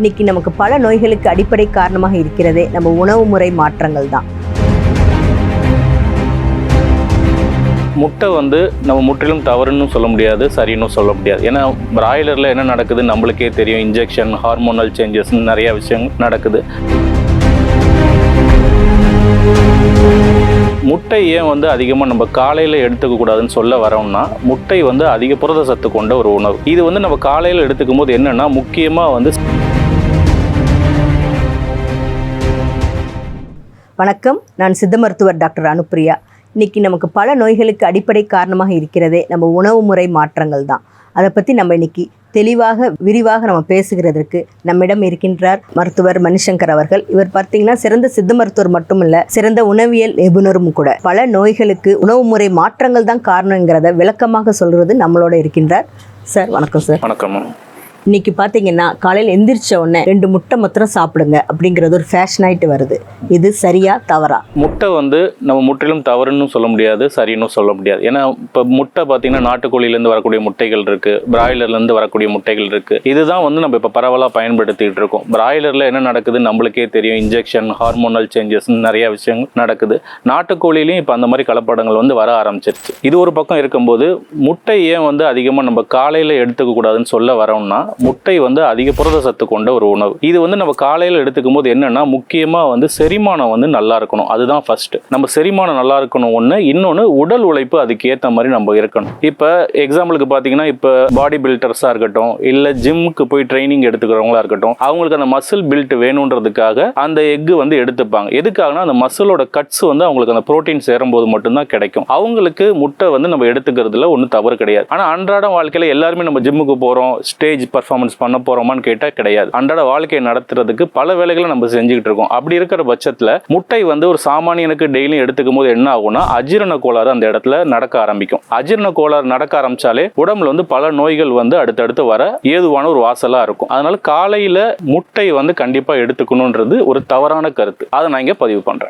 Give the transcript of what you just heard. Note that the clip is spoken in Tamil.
இன்னைக்கு நமக்கு பல நோய்களுக்கு அடிப்படை காரணமாக இருக்கிறதே நம்ம உணவு முறை மாற்றங்கள் தான். முட்டை வந்து நம்ம முற்றிலும் தவறுன்னு சொல்ல முடியாது சரின்னு சொல்ல முடியாது. ஏன்னா பிராய்லரில் என்ன நடக்குது? நம்மளுக்கே தெரியும் இன்ஜெக்ஷன் ஹார்மோனல் சேஞ்சஸ் நிறைய விஷயங்கள் நடக்குது. முட்டை ஏன் வந்து அதிகமாக நம்ம காலையில் எடுத்துக்க கூடாதுன்னு சொல்ல வரோம்னா முட்டை வந்து அதிக புரத சத்து கொண்ட ஒரு உணவு. இது வந்து நம்ம காலையில் எடுத்துக்கும் போது என்னன்னா முக்கியமாக வந்து வணக்கம். நான் சித்த மருத்துவர் டாக்டர் அனுப்பிரியா. இன்றைக்கி நமக்கு பல நோய்களுக்கு அடிப்படை காரணமாக இருக்கிறதே நம்ம உணவு முறை மாற்றங்கள் தான். அதை பற்றி நம்ம இன்றைக்கி தெளிவாக விரிவாக நம்ம பேசுகிறதற்கு நம்மிடம் இருக்கின்றார் மருத்துவர் மணிசங்கர் அவர்கள். இவர் பார்த்தீங்கன்னா சிறந்த சித்த மருத்துவர் மட்டும் இல்லை சிறந்த உணவியல் நிபுணரும் கூட. பல நோய்களுக்கு உணவு முறை மாற்றங்கள் தான் காரணங்கிறத விளக்கமாக சொல்கிறது நம்மளோட இருக்கின்றார். சார் வணக்கம் சார். வணக்கம். இன்னைக்கு பார்த்தீங்கன்னா காலையில் எந்திரிச்ச உடனே ரெண்டு முட்டை மாத்திரம் சாப்பிடுங்க அப்படிங்கிறது ஒரு ஃபேஷன் ஆயிட்டு வருது. இது சரியா தவறா? முட்டை வந்து நம்ம முற்றிலும் தவறுன்னு சொல்ல முடியாது சரின்னு சொல்ல முடியாது. ஏன்னா இப்போ முட்டை பார்த்தீங்கன்னா நாட்டுக்கோழிலேருந்து வரக்கூடிய முட்டைகள் இருக்கு பிராய்லர்லேருந்து வரக்கூடிய முட்டைகள் இருக்கு. இதுதான் வந்து நம்ம இப்போ பரவலாக பயன்படுத்திட்டு இருக்கோம். பிராய்லரில் என்ன நடக்குது நம்மளுக்கே தெரியும் இன்ஜெக்ஷன் ஹார்மோனல் சேஞ்சஸ் நிறைய விஷயங்கள் நடக்குது. நாட்டுக்கோழிலையும் இப்போ அந்த மாதிரி கலப்படங்கள் வந்து வர ஆரம்பிச்சிருச்சு. இது ஒரு பக்கம் இருக்கும்போது முட்டை ஏன் வந்து அதிகமாக நம்ம காலையில் எடுத்துக்க கூடாதுன்னு சொல்ல வரோம்னா முட்டை வந்து அதிக புரத சத்து கொண்ட ஒரு உணவு. இது வந்து நம்ம காலையில் எடுத்துக்கும் போது என்னன்னா முக்கியமாக வந்து செரிமானம் வந்து நல்லா இருக்கணும். அதுதான் ஃபர்ஸ்ட் நம்ம செரிமானம் நல்லா இருக்கணும் ஒன்று இன்னொன்று உடல் உழைப்பு அதுக்கு ஏற்ற மாதிரி நம்ம இருக்கணும். இப்போ எக்ஸாம்பிளுக்கு பார்த்தீங்கன்னா இப்போ பாடி பில்டர்ஸாக இருக்கட்டும் இல்லை ஜிம்முக்கு போய் ட்ரைனிங் எடுத்துக்கிறவங்களா இருக்கட்டும் அவங்களுக்கு அந்த மசில் பில்ட் வேணுன்றதுக்காக அந்த எக்கு வந்து எடுத்துப்பாங்க. எதுக்காகனா அந்த மசிலோட கட்ஸ் வந்து அவங்களுக்கு அந்த புரோட்டீன் சேரும்போது மட்டும்தான் கிடைக்கும். அவங்களுக்கு முட்டை வந்து நம்ம எடுத்துக்கிறதுல ஒன்றும் தவறு கிடையாது. ஆனால் அன்றாட வாழ்க்கையில் எல்லாருமே நம்ம ஜிம்முக்கு போகிறோம் ஸ்டேஜ் பர்ஃபார்மன்ஸ் பண்ண போகிறோமான்னு கேட்டால் கிடையாது. அன்றாட வாழ்க்கையை நடத்துறதுக்கு பல வேலைகளை நம்ம செஞ்சுக்கிட்டு இருக்கோம். அப்படி இருக்கிற பட்சத்தில் முட்டை வந்து ஒரு சாமானியனுக்கு டெய்லியும் எடுத்துக்கும் போது என்ன ஆகும்னா அஜீரண கோளாறு அந்த இடத்துல நடக்க ஆரம்பிக்கும். அஜீரண கோளாறு நடக்க ஆரம்பிச்சாலே உடம்புல வந்து பல நோய்கள் வந்து அடுத்தடுத்து வர ஏதுவான ஒரு வாசலாக இருக்கும். அதனால காலையில் முட்டை வந்து கண்டிப்பாக எடுத்துக்கணுன்றது ஒரு தவறான கருத்து. அதை நான் இங்கே பதிவு பண்ணுறேன்